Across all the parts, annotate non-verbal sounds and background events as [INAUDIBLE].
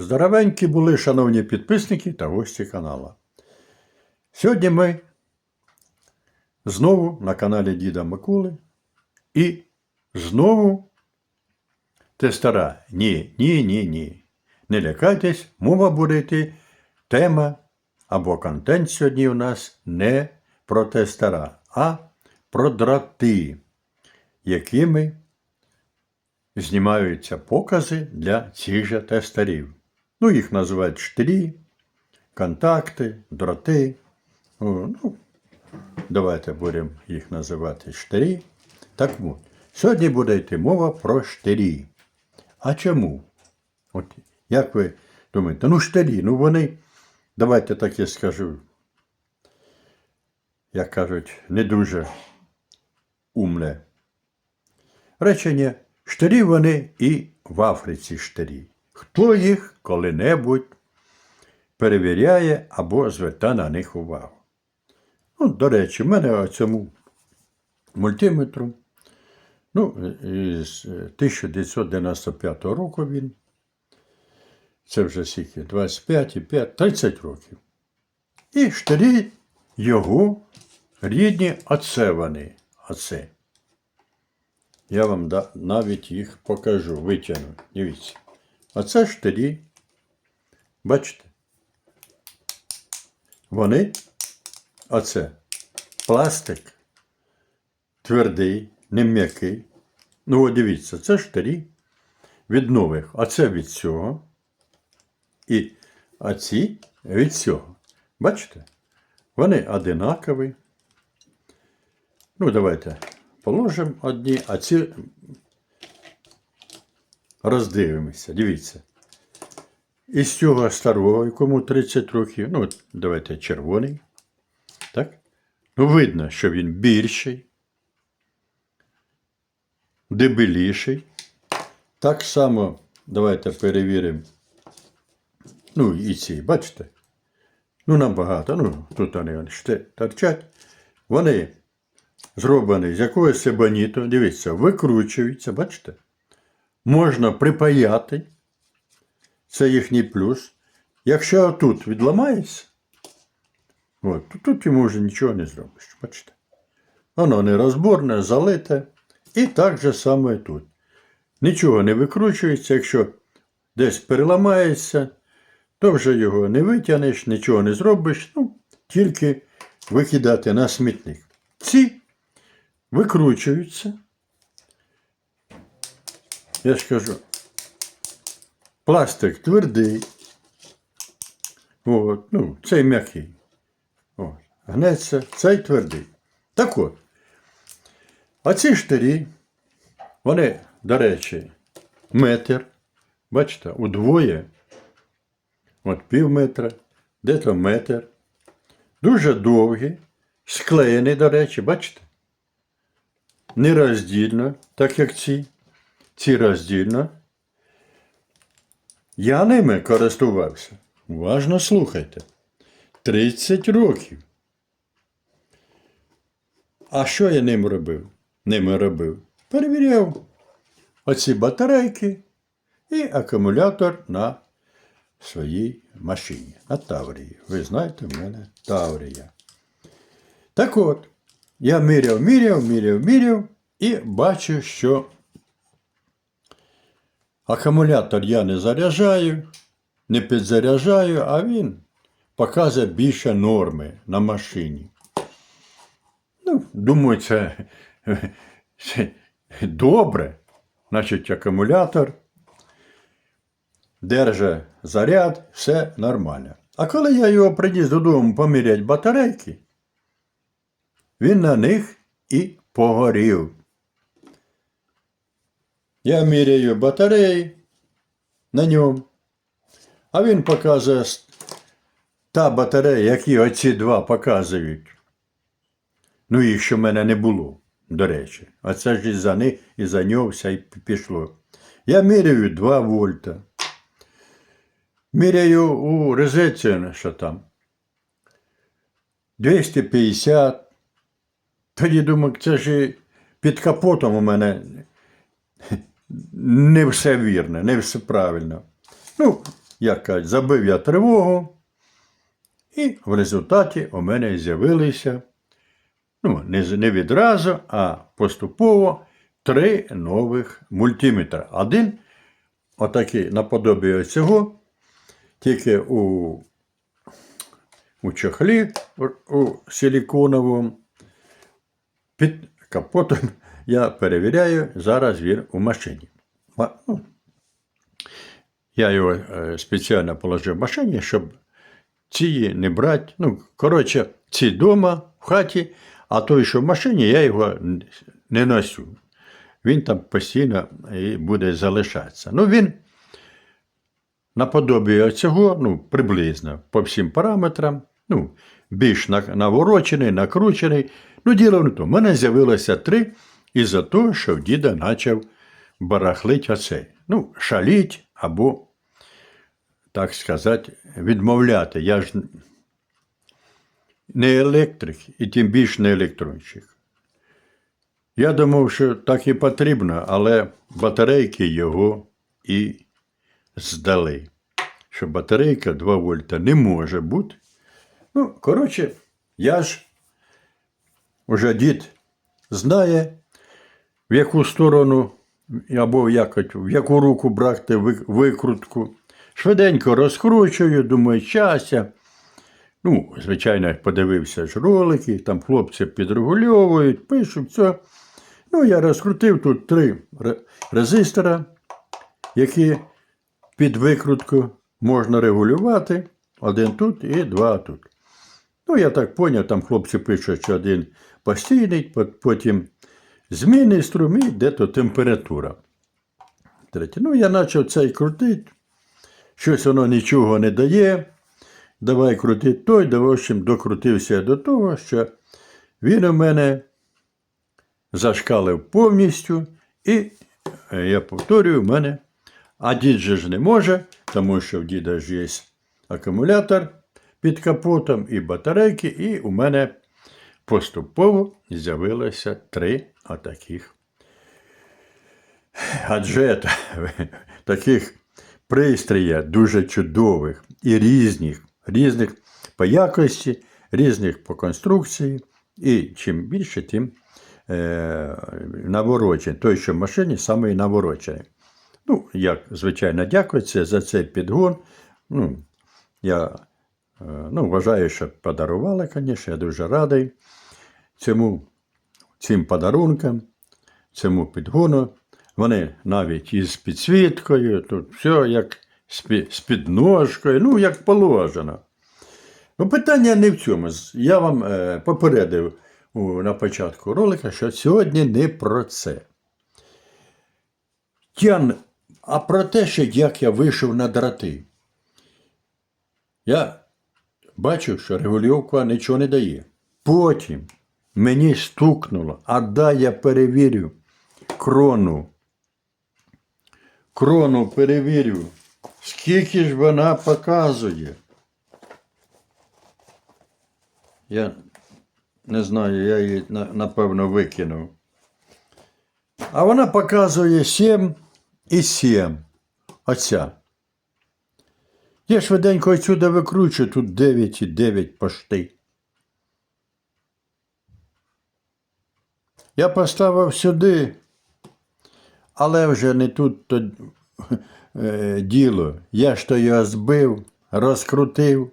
Здоровенькі були, шановні підписники та гості канала. Сьогодні ми знову на каналі Діда Миколи і знову тестера. Ні, ні, ні, ні. Не лякайтесь, мова буде йти, тема або контент сьогодні у нас не про тестера, а про дроти, якими знімаються покази для цих же тестерів. Ну, їх називають штирі, контакти, дроти. Ну, давайте будемо їх називати штирі. Так от, сьогодні буде йти мова про штирі. А чому? От як ви думаєте, ну штирі, ну вони, давайте так я скажу, як кажуть, не дуже умне. Речення штирі вони і в Африці штирі. Хто їх коли-небудь перевіряє або звертає на них увагу? Ну, до речі, в мене цьому мультиметру, ну, з 1995 року він, це вже скільки, 25, 5, 30 років. І штирі його рідні оце вони, оце. Я вам навіть їх покажу, витягну. Дивіться. Оце штирі. Бачите? Вони, оце пластик, твердий, не м'який. Ну, от дивіться, це штирі від нових, а це від цього. І оці від цього. Бачите? Вони одинакові. Ну, давайте положимо одні, а ці роздивимося. Дивіться. Із цього старого, якому 30 років, ну, давайте червоний. Так? Ну, видно, що він більший, дебеліший. Так само, давайте перевіримо. Ну, і ці, бачите? Ну, набагато. Ну, тут вони торчать. Вони зроблені з якогось ебоніту. Дивіться, викручуються, бачите? Можна припаяти. Це їхній плюс. Якщо тут відламається, от, то тут йому вже нічого не зробиш. Бачите? Воно нерозборне, залите. І так же саме тут. Нічого не викручується, якщо десь переламається, то вже його не витягнеш, нічого не зробиш, ну, тільки викидати на смітник. Ці викручуються. Я ж кажу, пластик твердий. От, ну, цей м'який. Гнеться, цей твердий. Так от. А ці штирі, вони, до речі, метр. Бачите, удвоє. От пів метра, де-то метр. Дуже довгі, склеєні, до речі, бачите? Нероздільно, так як ці. Ці роздільно. Я ними користувався. Уважно слухайте. 30 років. А що я ним робив? Ними робив? Перевіряв оці батарейки і акумулятор на своїй машині. На Таврії. Ви знаєте, в мене Таврія. Так от, я міряв, міряв, міряв, міряв і бачу, що акумулятор я не заряджаю, не підзаряджаю, а він показує більше норми на машині. Ну, думаю, це, добре. Значить, акумулятор держить заряд, все нормально. А коли я його приніс додому поміряти батарейки, він на них і погорів. Я міряю батареї на ньому, а він показує та батарея, які оці два показують. Ну, їх ще в мене не було, до речі. А це ж із-за них, і за нього все пішло. Я міряю 2 вольта. Міряю у розетці, що там. 250. Тоді думаю, це ж і під капотом у мене не все вірно, не все правильно. Ну, як кажуть, забив я тривогу, і в результаті у мене з'явилися, ну, не, відразу, а поступово три нових мультиметра. Один, отакий наподобі цього, тільки у, у чохлі у силіконовому. Під капотом я перевіряю, зараз він у машині. Ну, Я його е, спеціально положив в машині, щоб ці не брати. Ну, коротше, ці вдома, в хаті, а той, що в машині, я його не носю. Він там постійно і буде залишатися. Ну, він наподобі цього, ну, приблизно по всім параметрам, ну, більш наворочений, накручений. Ну, діло в тому, в мене з'явилося три із-за того, що в діда почав барахлить оцей. Ну, шаліть або, так сказати, відмовляти. Я ж не електрик і тим більше не електронщик. Я думав, що так і потрібно, але батарейки його і здали. Що батарейка 2 вольта не може бути. Ну, коротше, я ж уже дід знає, в яку сторону або якось, в яку руку брати викрутку. Швиденько розкручую, думаю, щастя. Ну, звичайно, подивився ж ролики, там хлопці підрегульовують, пишуть все. Ну, я розкрутив тут три резистора, які під викрутку можна регулювати. Один тут і два тут. Ну, я так поняв, там хлопці пишуть, що один постійний, потім змінний струм і де-то температура. Третє. Ну, я почав цей крутити. Щось воно нічого не дає. Давай крути той, да, в общем, докрутився до того, що він у мене зашкалив повністю, і е, я повторюю, в мене, а дід же ж не може, тому що в діда ж є акумулятор під капотом і батарейки, і у мене поступово з'явилося три отаких гаджета, [LAUGHS] таких пристроїв дуже чудових і різних, різних по якості, різних по конструкції. І чим більше, тим е, наворочений. Той, що в машині, саме і наворочений. Ну, як звичайно, дякується за цей підгон. Ну, я е, ну, вважаю, що подарували, звісно, я дуже радий цьому, цим подарункам, цьому підгону. Вони навіть із підсвіткою, тут все як з пі- з підножкою, ну, як положено. Ну, питання не в цьому. Я вам е, попередив на початку ролика, що сьогодні не про це. Я, н- а про те, що як я вийшов на драти. Я бачив, що регулювка нічого не дає. Потім мені стукнуло, а дай я перевірю крону. Крону перевірю. Скільки ж вона показує? Я не знаю, я її напевно викинув. А вона показує 7 і 7. Оця. Я швиденько отсюди викручую, тут 9 і 9 пошти. Я поставив сюди, але вже не тут то, е, діло. Я ж то його збив, розкрутив,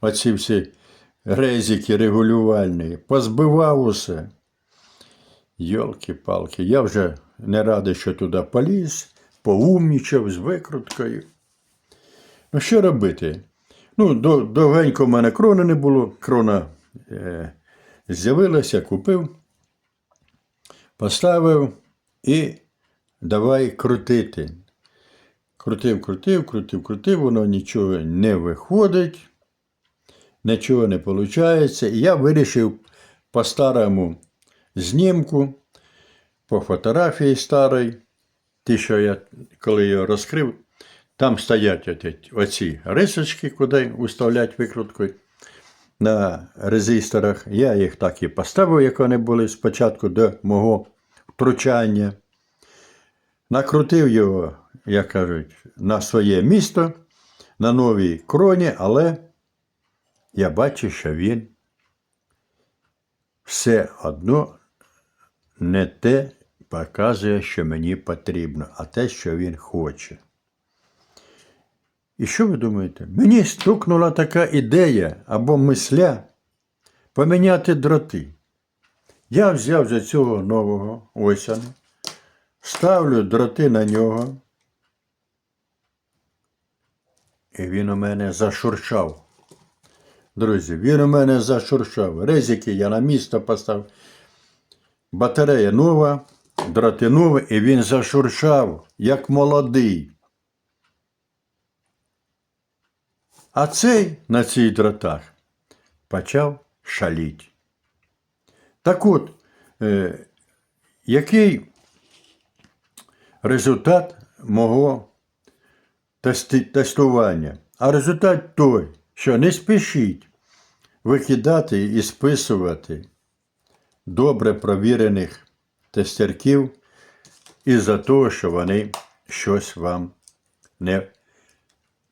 оці всі резики регулювальні, позбивав усе. Йолки-палки, я вже не радий, що туди поліз, поумнічав з викруткою. Ну, що робити? Ну, довгенько в мене крони не було, крона е, з'явилася, купив, поставив і давай крутити. Крутив, крутив, крутив, крутив, воно нічого не виходить, нічого не виходить. І я вирішив по старому знімку, по фотографії старій, ті, що я коли його розкрив, там стоять оці рисочки, куди вставлять викруткою на резисторах. Я їх так і поставив, як вони були спочатку до мого втручання. Накрутив його, як кажуть, на своє місто, на новій кроні, але я бачу, що він все одно не те показує, що мені потрібно, а те, що він хоче. І що ви думаєте? Мені стукнула така ідея або мисля поміняти дроти. Я взяв за цього нового осяну, ставлю дроти на нього, і він у мене зашуршав. Друзі, він у мене зашуршав. Резики я на місто поставив. Батарея нова, дроти нові, і він зашуршав, як молодий. А цей на цих дротах почав шаліть. Так от, е, який результат мого тестування? А результат той, що не спішіть викидати і списувати добре провірених тестерків із-за того, що вони щось вам не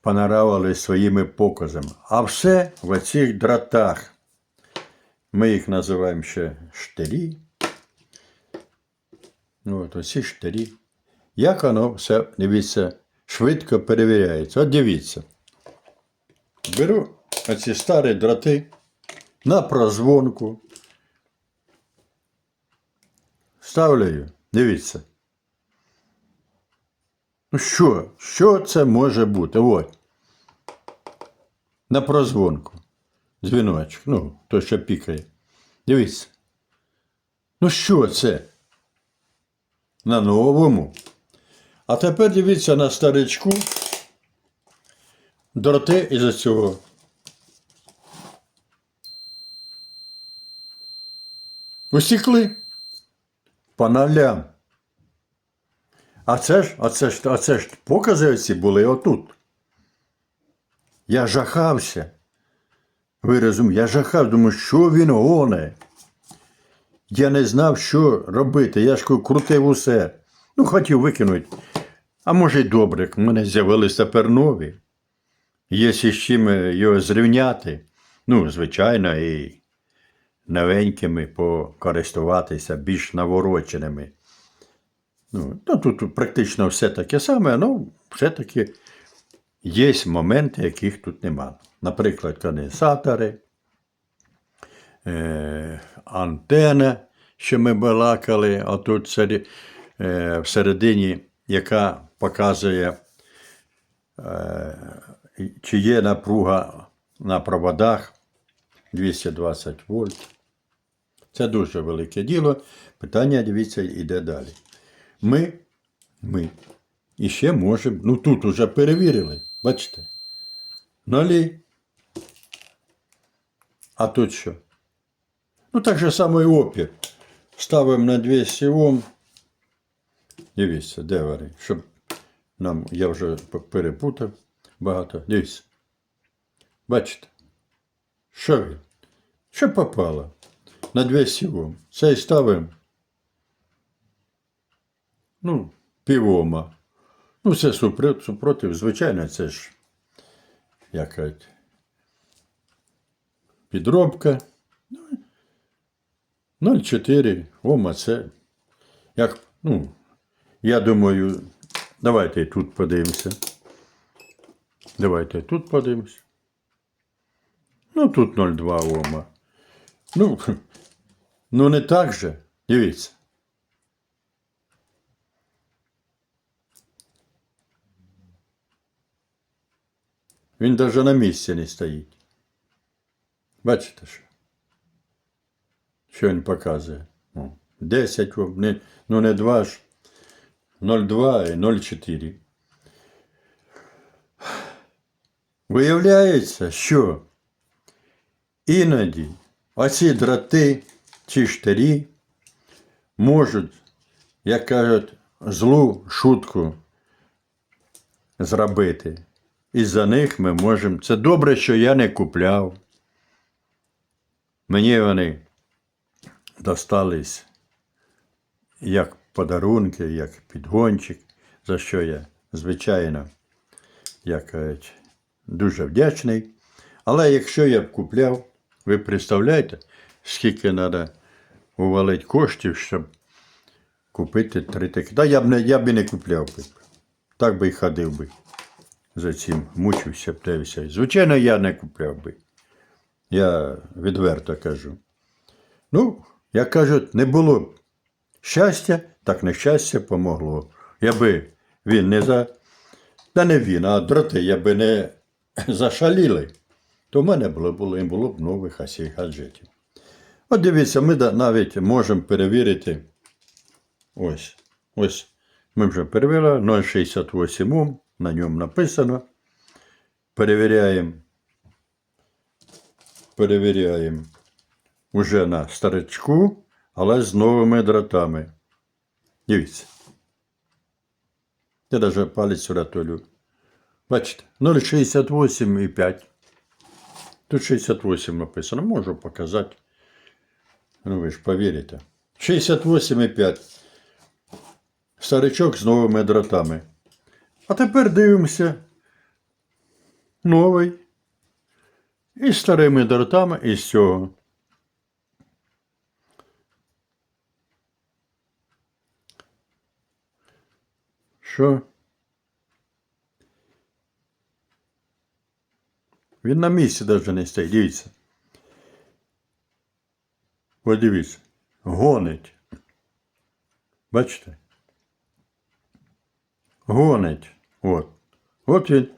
понаравили своїми показами. А все в оцих дротах. Ми їх називаємо ще штирі. От оці штирі. Як воно все, дивіться, швидко перевіряється. От дивіться. Беру оці старі дроти на прозвонку. Ставлю, дивіться. Ну що? Що це може бути? От. На прозвонку. Дзвіночок. Ну, то що пікає. Дивіться. Ну що це? На новому. А тепер дивіться на старичку. Дроти із-за цього. Усікли. По нолям. А це ж, а це ж, а це ж покази оці були отут. Я жахався. Ви розумієте, я жахав, думаю, що він гоне. Я не знав, що робити. Я ж крутив усе. Ну, хотів викинути. А може й добре, в мене з'явилися тепер нові. Є з чим його зрівняти. Ну, звичайно, і новенькими покористуватися, більш навороченими. Ну, то тут практично все таке саме, ну, все-таки є моменти, яких тут нема. Наприклад, конденсатори, е, антена, що ми балакали, а тут е, всередині, яка показує, е, чи є напруга на проводах 220 вольт. Це дуже велике діло. Питання, дивіться, йде далі. Ми, ми і ще можемо, ну тут уже перевірили, бачите, нолі. А тут що? Ну так же само і опір. Ставимо на 200 Ом. Дивіться, де вони? Щоб нам, я вже п- перепутав багато. Дивіться. Бачите? Що він? Що попало? На 200 Ом. Цей ставимо. Ну, півома. Ну, це супротив, супротив, звичайно, це ж яка підробка. Ну, 0,4 ома це. Як, ну, я думаю, давайте тут подивимося. Давайте тут подивимося. Ну, тут 0,2 ома. Ну, [LAUGHS] ну не так же. Дивіться. Він навіть на місці не стоїть. Бачите що? Що він показує? 10, ну не 2 ж. 0,2 і 0,4. Виявляється, що іноді оці дроти чи штирі можуть, як кажуть, злу шутку зробити. І за них ми можемо. Це добре, що я не купляв. Мені вони достались як подарунки, як підгончик, за що я, звичайно, як кажуть, дуже вдячний. Але якщо я б купляв, ви представляєте, скільки треба увалити коштів, щоб купити три такі. Та я б не, я б і не купляв би. Так би і ходив би. За цим мучився б те. Звичайно, я не купляв би. Я відверто кажу. Ну, як кажуть, не було б щастя, так нещастя помогло. Якби він не за. Та не він, а дроти, якби не [LAUGHS] зашаліли, то в мене було, було, було б нових асій гаджетів. От дивіться, ми навіть можемо перевірити. Ось. Ось. Ми вже перевірили 068 Ом, на ньому написано. Перевіряємо. Перевіряємо уже на старичку, але з новими дротами. Дивіться. Я навіть палець сюди толю. Бачите, 0,68,5. Тут 68 написано. Можу показати. Ну, ви ж повірите. 68,5. Старичок з новими дротами. А тепер дивимося. Новий. І з старими дротами і з цього. Що? Він на місці навіть не стоїть. Дивіться. Ось дивіться. Гонить. Бачите? Гонить. От. От він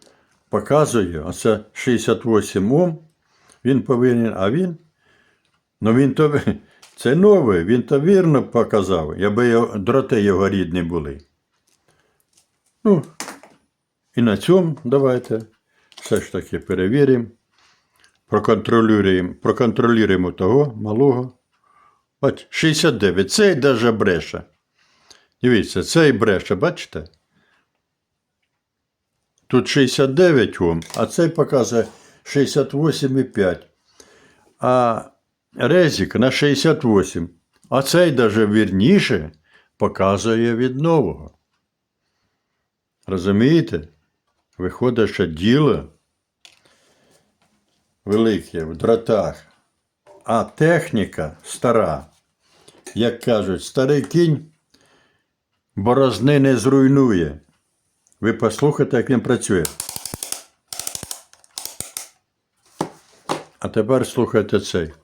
показує. Оце 68 Ом. Він повинен, а він. Ну він то. [LAUGHS] Це новий, він то вірно показав, якби його, дроти його рідні були. Ну, і на цьому давайте все ж таки перевіримо, проконтролюємо, проконтролюємо того малого. От 69. Цей даже бреше. Дивіться, цей бреше, бачите? Тут 69 Ом, а цей показує 68,5. А резик на 68. А цей даже вірніше показує від нового. Розумієте? Виходить, що діло велике в дротах, а техніка стара. Як кажуть, старий кінь борозни не зруйнує. Ви послухайте, як він працює. А тепер слухайте цей.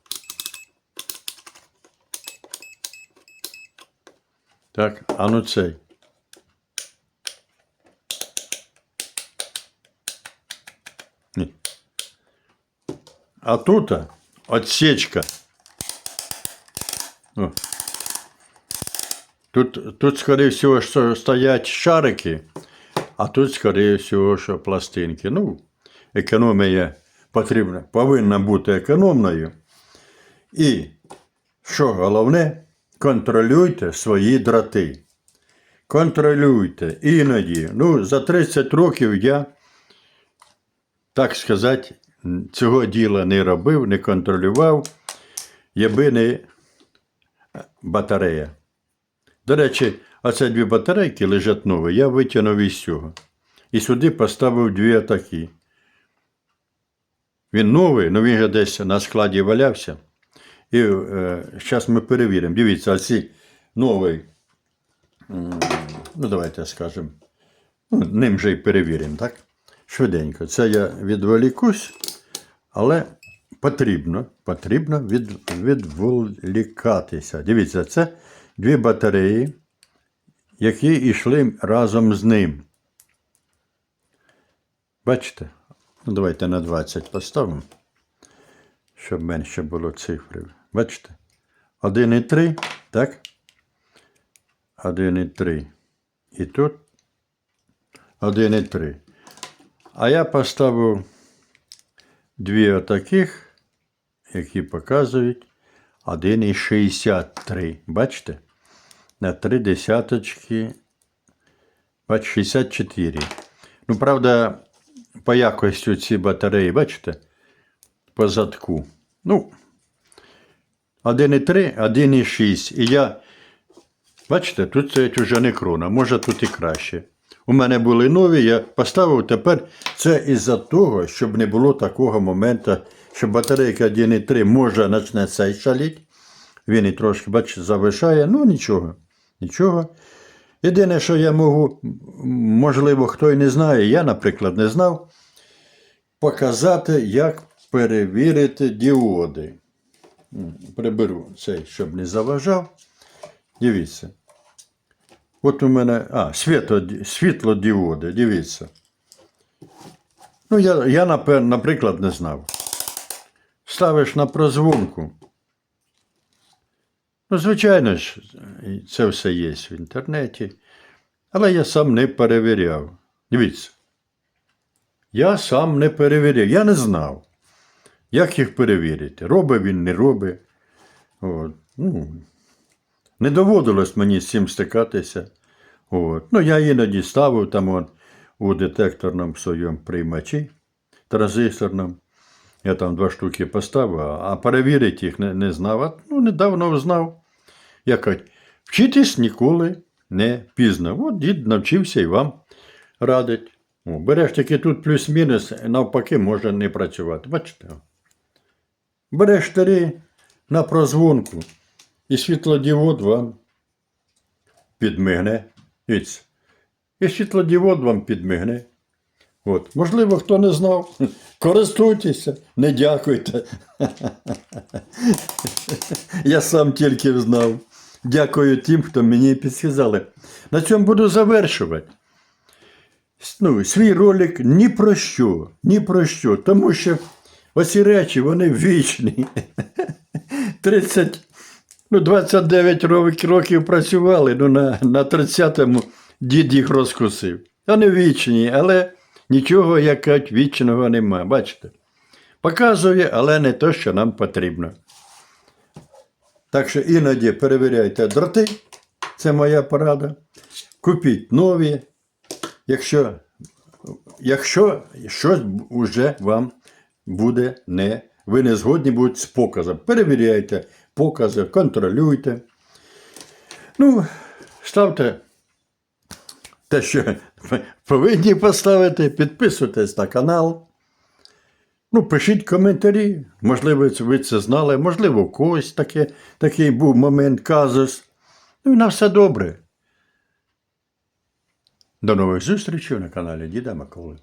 Так, а ну цей. Ні. А тут отсечка. О. Тут, тут, скорее всего, що стоять шарики, а тут, скорее всего, що пластинки. Ну, економія потрібна, повинна бути економною. І, що головне, контролюйте свої дроти. Контролюйте. Іноді. Ну, за 30 років я так сказати, цього діла не робив, не контролював, якби не батарея. До речі, оце дві батарейки лежать нові, я витягнув із цього. І сюди поставив дві такі. Він новий, але він же десь на складі валявся. І е, зараз ми перевіримо. Дивіться, оці новий. Ну, давайте скажемо. Ну, ним же і перевіримо, так? Швиденько. Це я відволікусь, але потрібно, потрібно від, відволікатися. Дивіться, це дві батареї, які йшли разом з ним. Бачите? Ну, давайте на 20 поставимо, щоб менше було цифри. Бачите? 1,3, так? 1,3. І тут 1,3. А я поставив дві отаких, які показують 1,63. Бачите? На три десяточки. Бач, 64. Ну, правда, по якості ці батареї, бачите? По задку. Ну, 1,3, 1,6. І я. Бачите, тут стоять уже не крона, може тут і краще. У мене були нові, я поставив тепер. Це із-за того, щоб не було такого моменту, що батарейка 1,3 може почне цей шаліть. Він і трошки, бачите, завишає. Ну нічого. Нічого. Єдине, що я можу, можливо, хто й не знає, я, наприклад, не знав, показати, як перевірити діоди. Приберу цей, щоб не заважав. Дивіться. От у мене. А, світло, світлодіоди, дивіться. Ну, я, я наприклад, не знав. Ставиш на прозвонку. Ну, звичайно ж, це все є в інтернеті. Але я сам не перевіряв. Дивіться. Я сам не перевіряв. Я не знав, як їх перевірити. Робить він, не робить. От. Ну, не доводилось мені з цим стикатися. От. Ну, я іноді ставив там от, у детекторному своєму приймачі транзисторному. Я там два штуки поставив, а перевірити їх не, не знав. А, ну, недавно знав. Я кажу, вчитись ніколи не пізно. От дід навчився і вам радить. Береш тільки тут плюс-мінус, навпаки, може не працювати. Бачите? Береш старі на прозвонку, і світлодіод вам підмигне. І світлодіод вам підмигне. От. Можливо, хто не знав. Користуйтеся, не дякуйте. [LAUGHS] Я сам тільки знав. Дякую тим, хто мені підсказали. На цьому буду завершувати. Ну, свій ролик ні про що, ні про що. Тому що оці речі, вони вічні. [LAUGHS] 30, ну, 29 років, працювали, ну на, на 30-му дід їх розкусив. Вони вічні, але нічого, як вічного нема. Бачите? Показує, але не те, що нам потрібно. Так що іноді перевіряйте дроти, це моя порада. Купіть нові, якщо, якщо щось вже вам буде не, ви не згодні будуть з показом. Перевіряйте покази, контролюйте. Ну, ставте те, що [LAUGHS] повинні поставити, підписуйтесь на канал. Ну, пишіть коментарі. Можливо, ви це знали, можливо, когось таке, такий був момент казус. Ну і на все добре. До нових зустрічей на каналі Діда Миколи.